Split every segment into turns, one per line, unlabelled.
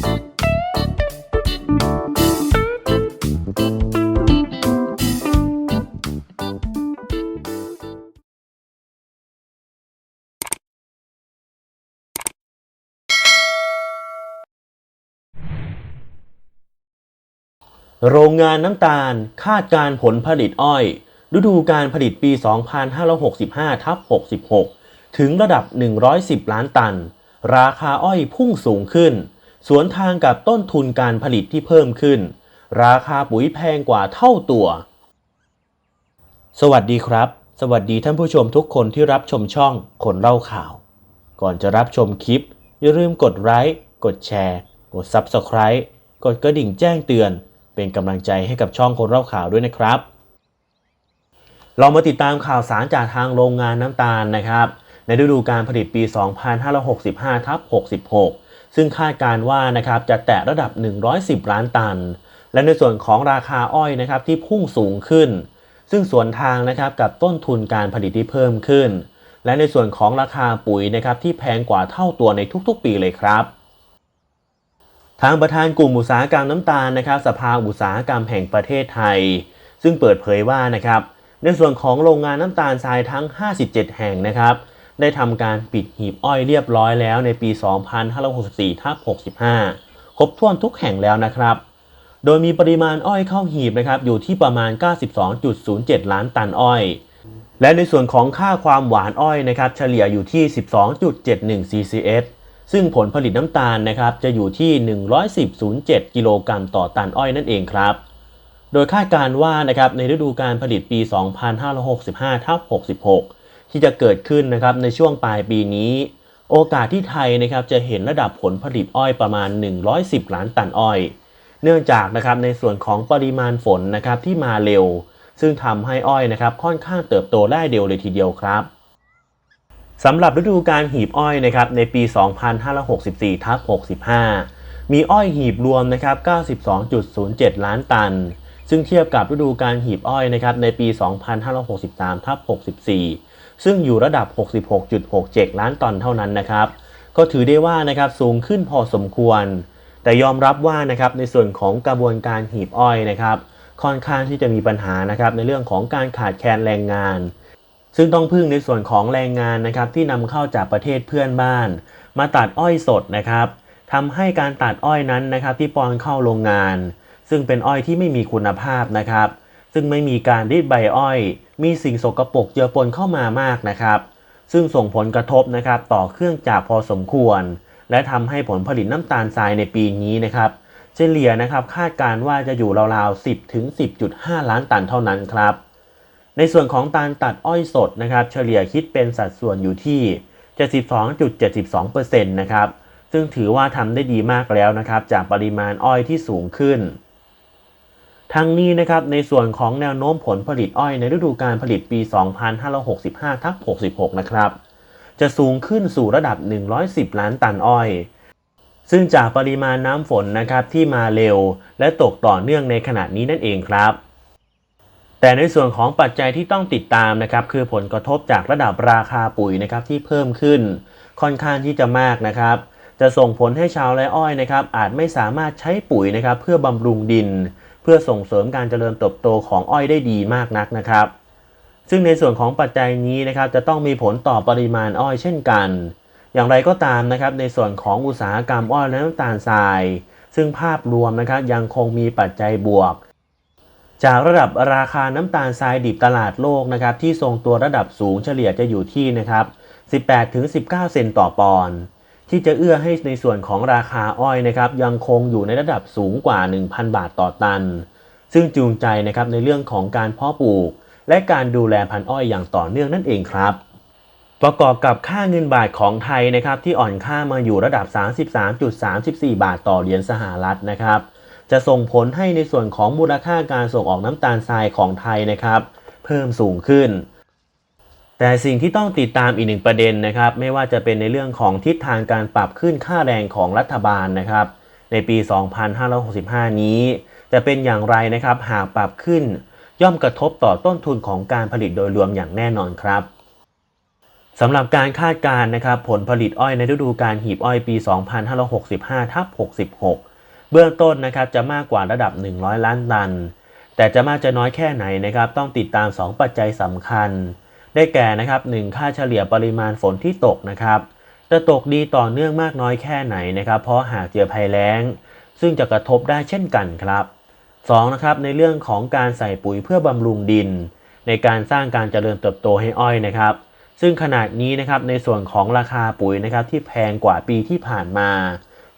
โรงงานน้ำตาลคาดการผลผลิตอ้อย ฤดูการผลิตปี 2565ทับ66 ถึงระดับ 110 ล้านตัน ราคาอ้อยพุ่งสูงขึ้น สวนทางกับต้นทุนการผลิตที่เพิ่มขึ้น ราคาปุ๋ยแพงกว่าเท่าตัว สวัสดีครับ สวัสดีท่านผู้ชมทุกคนที่รับชมช่องคนเล่าข่าว ก่อนจะรับชมคลิป อย่าลืมกดไลค์กดแชร์ กด Subscribe กดกระดิ่งแจ้งเตือน เป็นกำลังใจให้กับช่องคนเล่าข่าวด้วยนะครับ เรามาติดตามข่าวสารจากทางโรงงานน้ำตาลนะครับ ในฤดูการผลิตปี 2565ทับ66 ซึ่งคาดการว่านะครับจะแตะระดับ 110 ล้านตัน และในส่วนของราคาอ้อยนะครับที่พุ่งสูงขึ้น ซึ่งสวนทางนะครับกับต้นทุนการผลิตที่เพิ่มขึ้น และในส่วนของราคาปุ๋ยนะครับที่แพงกว่าเท่าตัวในทุกๆ ปีเลยครับทางประธานกลุ่มอุตสาหกรรมน้ำตาลนะครับ สภาอุตสาหกรรมแห่งประเทศไทย ซึ่งเปิดเผยว่านะครับ ในส่วนของโรงงานน้ำตาลทรายทั้ง 57 แห่งนะครับ ได้ทำการปิดหีบอ้อยเรียบร้อยแล้วในปี 2564ทับ65 ครบถ้วนทุกแห่งแล้วนะครับ โดยมีปริมาณอ้อยเข้าหีบนะครับอยู่ที่ประมาณ 92.07 ล้านตันอ้อย และในส่วนของค่าความหวานอ้อยนะครับเฉลี่ยอยู่ที่ 12.71 CCS ซึ่งผลผลิตน้ำตาลนะครับจะอยู่ที่ 110.07 กิโลกรัมต่อตันอ้อยนั่นเองครับ โดยคาดการว่านะครับในฤดูการผลิตปี 2565ทับ66 ที่จะเกิดขึ้นนะครับในช่วงปลายปีนี้ โอกาสที่ไทยนะครับจะเห็นระดับผลผลิตอ้อยประมาณ 110 ล้านตันอ้อย เนื่องจากนะครับในส่วนของปริมาณฝนนะครับที่มาเร็ว ซึ่งทำให้อ้อยนะครับค่อนข้างเติบโตได้เร็วเลยทีเดียวครับสำหรับฤดูการหีบอ้อยนะครับในปี 2564ทับ65 มีอ้อยหีบรวมนะครับ 92.07 ล้านตัน ซึ่งเทียบกับฤดูการหีบอ้อยนะครับในปี 2563ทับ64 ซึ่งอยู่ระดับ 66.67 ล้านตันเท่านั้นนะครับ ก็ถือได้ว่านะครับสูงขึ้นพอสมควร แต่ยอมรับว่านะครับในส่วนของกระบวนการหีบอ้อยนะครับ ค่อนข้างที่จะมีปัญหานะครับในเรื่องของการขาดแคลนแรงงาน ซึ่งต้องพึ่งในส่วนของแรงงานนะครับที่นำเข้าจากประเทศเพื่อนบ้าน มาตัดอ้อยสดนะครับทำให้การตัดอ้อยนั้นนะครับที่ปอนเข้าโรงงาน ซึ่งเป็นอ้อยที่ไม่มีคุณภาพนะครับ ซึ่งไม่มีการรีดใบอ้อย มีสิ่งสกปรกเจือปนเข้ามามากนะครับ ซึ่งส่งผลกระทบนะครับต่อเครื่องจักรพอสมควร และทำให้ผลผลิตน้ำตาลทรายในปีนี้นะครับเฉลี่ยนะครับคาดการว่าจะอยู่ราวๆ 10ถึง10.5 ล้านตันเท่านั้นครับ ในส่วนของการตัดอ้อยสดนะครับ เฉลี่ยคิดเป็นสัดส่วนอยู่ที่ 72.72%นะครับซึ่งถือว่าทำได้ดีมากแล้วนะครับ จากปริมาณอ้อยที่สูงขึ้น ทั้งนี้นะครับในส่วนของแนวโน้มผลผลิตอ้อยในฤดูการผลิตปี 2565ทับ66 นะครับ จะสูงขึ้นสู่ระดับ 110 ล้านตันอ้อย ซึ่งจากปริมาณน้ำฝนนะครับที่มาเร็ว และตกต่อเนื่องในขณะนี้นั่นเองครับ แต่ในส่วนของปัจจัยที่ต้องติดตามนะครับ คือผลกระทบจากระดับราคาปุ๋ยนะครับที่เพิ่มขึ้น ค่อนข้างที่จะมากนะครับ จะส่งผลให้ชาวไร่อ้อยนะครับอาจไม่สามารถใช้ปุ๋ยนะครับเพื่อบำรุงดิน เพื่อส่งเสริมการเจริญเติบโตของอ้อยได้ดีมากนักนะครับ ซึ่งในส่วนของปัจจัยนี้นะครับจะต้องมีผลต่อปริมาณอ้อยเช่นกัน อย่างไรก็ตามนะครับในส่วนของอุตสาหกรรมอ้อยและน้ำตาลทราย ซึ่งภาพรวมนะครับยังคงมีปัจจัยบวก จากระดับราคาน้ำตาลทรายดิบตลาดโลกนะครับที่ทรงตัวระดับสูงเฉลี่ยจะอยู่ที่นะครับ18-19 เซนต์ต่อปอนด์ ที่จะเอื้อให้ในส่วนของราคาอ้อยนะครับยังคงอยู่ในระดับสูงกว่า 1,000 บาทต่อตัน ซึ่งจูงใจนะครับในเรื่องของการเพาะปลูก และการดูแลพันธุ์อ้อยอย่างต่อเนื่องนั่นเองครับประกอบกับค่าเงินบาทของไทยนะครับที่อ่อนค่ามาอยู่ระดับ 33.34 บาทต่อเหรียญสหรัฐนะครับ จะส่งผลให้ในส่วนของมูลค่าการส่งออกน้ำตาลทรายของไทยนะครับ เพิ่มสูงขึ้น แต่สิ่งที่ต้องติดตามอีกหนึ่งประเด็นนะครับ ไม่ว่าจะเป็นในเรื่องของทิศทางการปรับขึ้นค่าแรงของรัฐบาลนะครับ ในปี 2565 นี้ จะเป็นอย่างไรนะครับ หากปรับขึ้น ย่อมกระทบต่อต้นทุนของการผลิตโดยรวมอย่างแน่นอนครับสำหรับการคาดการณ์นะครับ ผลผลิตอ้อยในฤดูการหีบอ้อยปี 2565ทับ66 เบื้องต้นนะครับจะมากกว่าระดับ 100 ล้านตัน แต่จะมากจะน้อยแค่ไหนนะครับ ต้องติดตาม 2 ปัจจัยสำคัญ ได้แก่นะครับ1ค่าเฉลี่ยปริมาณฝนที่ตกนะครับจะตกดีต่อเนื่องมากน้อยแค่ไหนนะครับ เพราะหากเจอภัยแล้ง ซึ่งจะกระทบได้เช่นกันครับ 2. นะครับในเรื่องของการใส่ปุ๋ยเพื่อบำรุงดิน ในการสร้างการเจริญเติบโตให้อ้อยนะครับ ซึ่งขนาดนี้นะครับในส่วนของราคาปุ๋ยนะครับที่แพงกว่าปีที่ผ่านมา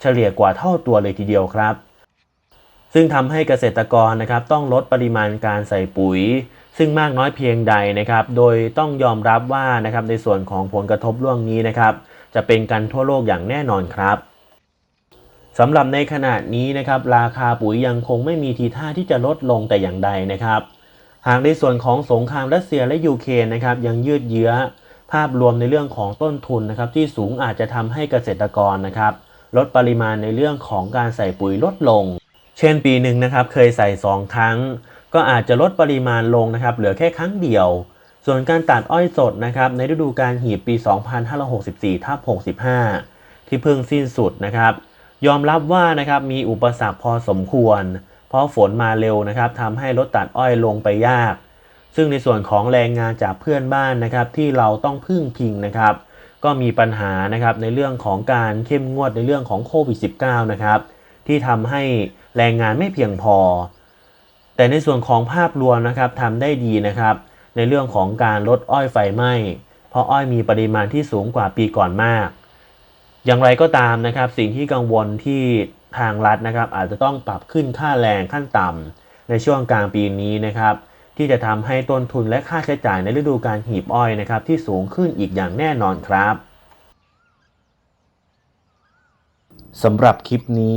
เฉลี่ยกว่าเท่าตัวเลยทีเดียวครับ ซึ่งทำให้เกษตรกรนะครับต้องลดปริมาณการใส่ปุ๋ย ซึ่งมากน้อยเพียงใดนะครับ โดยต้องยอมรับว่านะครับในส่วนของผลกระทบเรื่องนี้นะครับ จะเป็นกันทั่วโลกอย่างแน่นอนครับสำหรับในขณะนี้นะครับราคาปุ๋ยยังคงไม่มีทีท่าที่จะลดลงแต่อย่างใดนะครับ หากในส่วนของสงครามรัสเซียและยูเครนนะครับยังยืดเยื้อ ภาพรวมในเรื่องของต้นทุนนะครับที่สูงอาจจะทำให้เกษตรกรนะครับ ลดปริมาณในเรื่องของการใส่ปุ๋ยลดลง ช่นปีหนึ่งนะครับเคยใส่ 2 ครั้ง ก็อาจจะลดปริมาณลงนะครับเหลือแค่ครั้งเดียว ส่วนการตัดอ้อยสดนะครับในฤดูการหีบปี 2564ทับ65 ที่เพิ่งสิ้นสุดนะครับ ยอมรับว่านะครับมีอุปสรรคพอสมควร เพราะฝนมาเร็วนะครับทำให้รถตัดอ้อยลงไปยาก ซึ่งในส่วนของแรงงานจากเพื่อนบ้านนะครับที่เราต้องพึ่งพิงนะครับก็มีปัญหานะครับในเรื่องของการเข้มงวดในเรื่องของโควิด -19 นะครับที่ทำให้ แรงงานไม่เพียงพอ แต่ในส่วนของภาพรวมนะครับทำได้ดีนะครับ ในเรื่องของการลดอ้อยไฟไหม้ เพราะอ้อยมีปริมาณที่สูงกว่าปีก่อนมาก อย่างไรก็ตามนะครับ สิ่งที่กังวลที่ทางรัฐนะครับ อาจจะต้องปรับขึ้นค่าแรงขั้นต่ำในช่วงกลางปีนี้นะครับ ที่จะทำให้ต้นทุนและค่าใช้จ่ายในฤดูการหีบอ้อยนะครับ ที่สูงขึ้นอีกอย่างแน่นอนครับสำหรับคลิปนี้